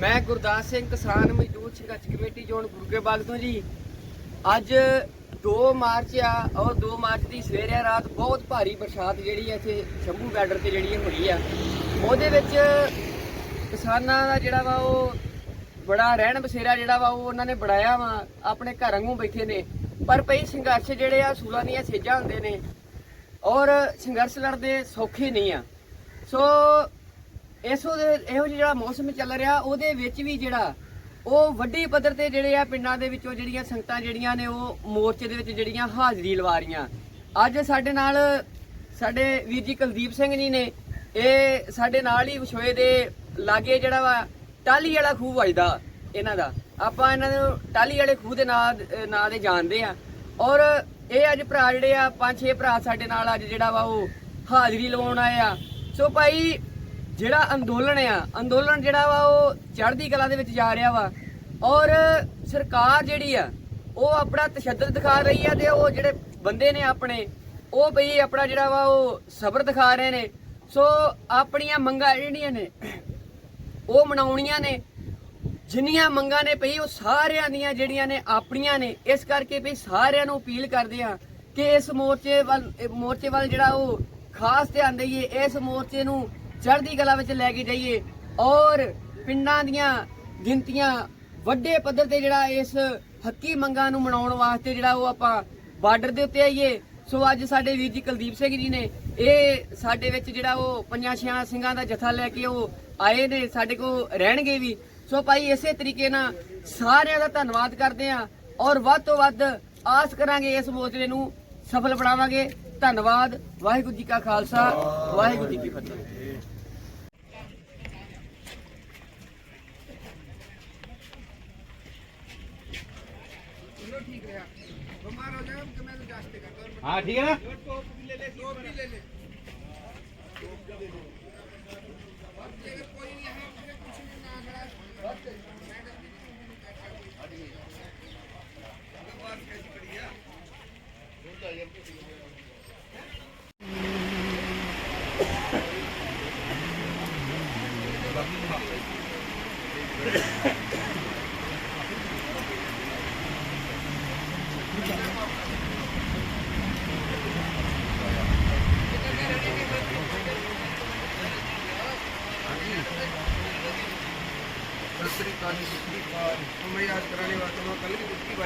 ਮੈਂ ਗੁਰਦਾਸ ਸਿੰਘ ਕਿਸਾਨ ਮਜ਼ਦੂਰ ਸੰਘਰਸ਼ ਕਮੇਟੀ ਜ਼ੋਨ ਗੁਰਗੇਬਾਗ ਤੋਂ ਜੀ। ਅੱਜ 2 ਮਾਰਚ ਆ ਔਰ 2 ਮਾਰਚ ਦੀ ਸਵੇਰ ਰਾਤ ਬਹੁਤ ਭਾਰੀ ਬਰਸਾਤ ਜਿਹੜੀ ਇੱਥੇ ਸ਼ੰਭੂ ਬਾਰਡਰ ਤੇ ਜਿਹੜੀ ਹੋਈ ਆ। ਉਹਦੇ ਵਿੱਚ ਕਿਸਾਨਾਂ ਦਾ ਜਿਹੜਾ ਵਾ ਉਹ ਬੜਾ ਰਹਿਣ ਬਸੇਰਾ ਜਿਹੜਾ ਵਾ ਉਹ ਉਹਨਾਂ ਨੇ ਬਣਾਇਆ ਵਾ, ਆਪਣੇ ਘਰ ਵਾਂਗੂ ਬੈਠੇ ਨੇ। ਪਰ ਪਈ ਸੰਘਰਸ਼ ਜਿਹੜੇ ਆ, ਸੂਲਾਂ ਦੀਆਂ ਸੇਜਾਂ ਹੁੰਦੇ ਨੇ ਔਰ ਸੰਘਰਸ਼ ਲੜਦੇ ਸੌਖੇ ਨਹੀਂ ਆ। ਸੋ ਇਸ ਉਹਦੇ ਇਹੋ ਜਿਹਾ ਜਿਹੜਾ ਮੌਸਮ ਚੱਲ ਰਿਹਾ, ਉਹਦੇ ਵਿੱਚ ਵੀ ਜਿਹੜਾ ਉਹ ਵੱਡੀ ਪੱਧਰ ਤੇ ਜਿਹੜੇ ਆ ਪਿੰਡਾਂ ਦੇ ਵਿੱਚੋਂ ਜਿਹੜੀਆਂ ਸੰਗਤਾਂ ਜਿਹੜੀਆਂ ਨੇ ਉਹ ਮੋਰਚੇ ਦੇ ਵਿੱਚ ਜਿਹੜੀਆਂ ਹਾਜ਼ਰੀ ਲਵਾ ਰਹੀਆਂ। ਅੱਜ ਸਾਡੇ ਨਾਲ ਸਾਡੇ ਵੀਰ ਜੀ ਕੁਲਦੀਪ ਸਿੰਘ ਜੀ ਨੇ, ਇਹ ਸਾਡੇ ਨਾਲ ਹੀ ਵਿਛੋਏ ਦੇ ਲਾਗੇ ਜਿਹੜਾ ਵਾ ਟਾਲੀ ਵਾਲਾ ਖੂਹ ਵੱਜਦਾ ਇਹਨਾਂ ਦਾ। ਆਪਾਂ ਇਹਨਾਂ ਨੂੰ ਟਾਲੀ ਵਾਲੇ ਖੂਹ ਦੇ ਨਾਂ ਨਾਂ ਦੇ ਜਾਣਦੇ ਆ। ਔਰ ਇਹ ਅੱਜ ਭਰਾ ਜਿਹੜੇ ਆ, ਪੰਜ ਛੇ ਭਰਾ ਸਾਡੇ ਨਾਲ ਅੱਜ ਜਿਹੜਾ ਵਾ ਉਹ ਹਾਜ਼ਰੀ ਲਵਾਉਣ ਆਏ ਆ। ਸੋ ਭਾਈ, ਜਿਹੜਾ ਅੰਦੋਲਨ ਆ, ਅੰਦੋਲਨ ਜਿਹੜਾ ਵਾ ਉਹ ਚੜ੍ਹਦੀ ਕਲਾ ਦੇ ਵਿੱਚ ਜਾ ਰਿਹਾ ਵਾ। ਔਰ ਸਰਕਾਰ ਜਿਹੜੀ ਆ, ਉਹ ਆਪਣਾ ਤਸ਼ੱਦਦ ਦਿਖਾ ਰਹੀ ਆ ਤੇ ਉਹ ਜਿਹੜੇ ਬੰਦੇ ਨੇ ਆਪਣੇ, ਉਹ ਬਈ ਆਪਣਾ ਜਿਹੜਾ ਵਾ ਉਹ ਸਬਰ ਦਿਖਾ ਰਹੇ ਨੇ। ਸੋ ਆਪਣੀਆਂ ਮੰਗਾਂ ਜਿਹੜੀਆਂ ਨੇ ਉਹ ਮਨਾਉਣੀਆਂ ਨੇ। ਜਿੰਨੀਆਂ ਮੰਗਾਂ ਨੇ ਪਈ ਉਹ ਸਾਰਿਆਂ ਦੀਆਂ ਜਿਹੜੀਆਂ ਨੇ ਆਪਣੀਆਂ ਨੇ। ਇਸ ਕਰਕੇ ਵੀ ਸਾਰਿਆਂ ਨੂੰ ਅਪੀਲ ਕਰਦੇ ਆ ਕਿ ਇਸ ਮੋਰਚੇ ਵੱਲ ਮੋਰਚੇ ਵੱਲ ਜਿਹੜਾ ਉਹ ਖਾਸ ਧਿਆਨ ਦਈਏ, ਇਸ ਮੋਰਚੇ ਨੂੰ ਚੜ੍ਹਦੀ ਕਲਾ ਵਿੱਚ ਲੈ ਕੇ ਜਾਈਏ। ਔਰ ਪਿੰਡਾਂ ਦੀਆਂ ਗਿਣਤੀਆਂ ਵੱਡੇ ਪੱਧਰ ਤੇ ਜਿਹੜਾ ਇਸ ਹੱਕੀ ਮੰਗਾਂ ਨੂੰ ਮਨਾਉਣ ਵਾਸਤੇ ਜਿਹੜਾ ਉਹ ਆਪਾਂ ਬਾਰਡਰ ਦੇ ਉੱਤੇ ਆਈਏ। ਸੋ ਅੱਜ ਸਾਡੇ ਵੀਰ ਜੀ ਕੁਲਦੀਪ ਸਿੰਘ ਜੀ ਨੇ ਇਹ ਸਾਡੇ ਵਿੱਚ ਜਿਹੜਾ ਉਹ ਪੰਜਾਂ ਛਿਆਂ ਸਿੰਘਾਂ ਦਾ ਜਥਾ ਲੈ ਕੇ ਉਹ ਆਏ ਨੇ, ਸਾਡੇ ਕੋਲ ਰਹਿਣਗੇ ਵੀ। ਸੋ ਭਾਈ ਇਸੇ ਤਰੀਕੇ ਨਾਲ ਸਾਰਿਆਂ ਦਾ ਧੰਨਵਾਦ ਕਰਦੇ ਆ ਔਰ ਵੱਧ ਤੋਂ ਵੱਧ ਆਸ ਕਰਾਂਗੇ ਇਸ ਮੋਰਚੇ ਨੂੰ ਸਫਲ ਬਣਾਵਾਂਗੇ। ਧੰਨਵਾਦ, ਵਾਹਿਗੁਰੂ ਜੀ ਕਾ ਖਾਲਸਾ, ਵਾਹਿਗੁਰੂ ਜੀ ਕੀ ਫਤਿਹ। हाँ ठीक है ना श्री પ્રકૃતિની ઉમૈયા કરવાની વાતોમાં કલગી ઉઠી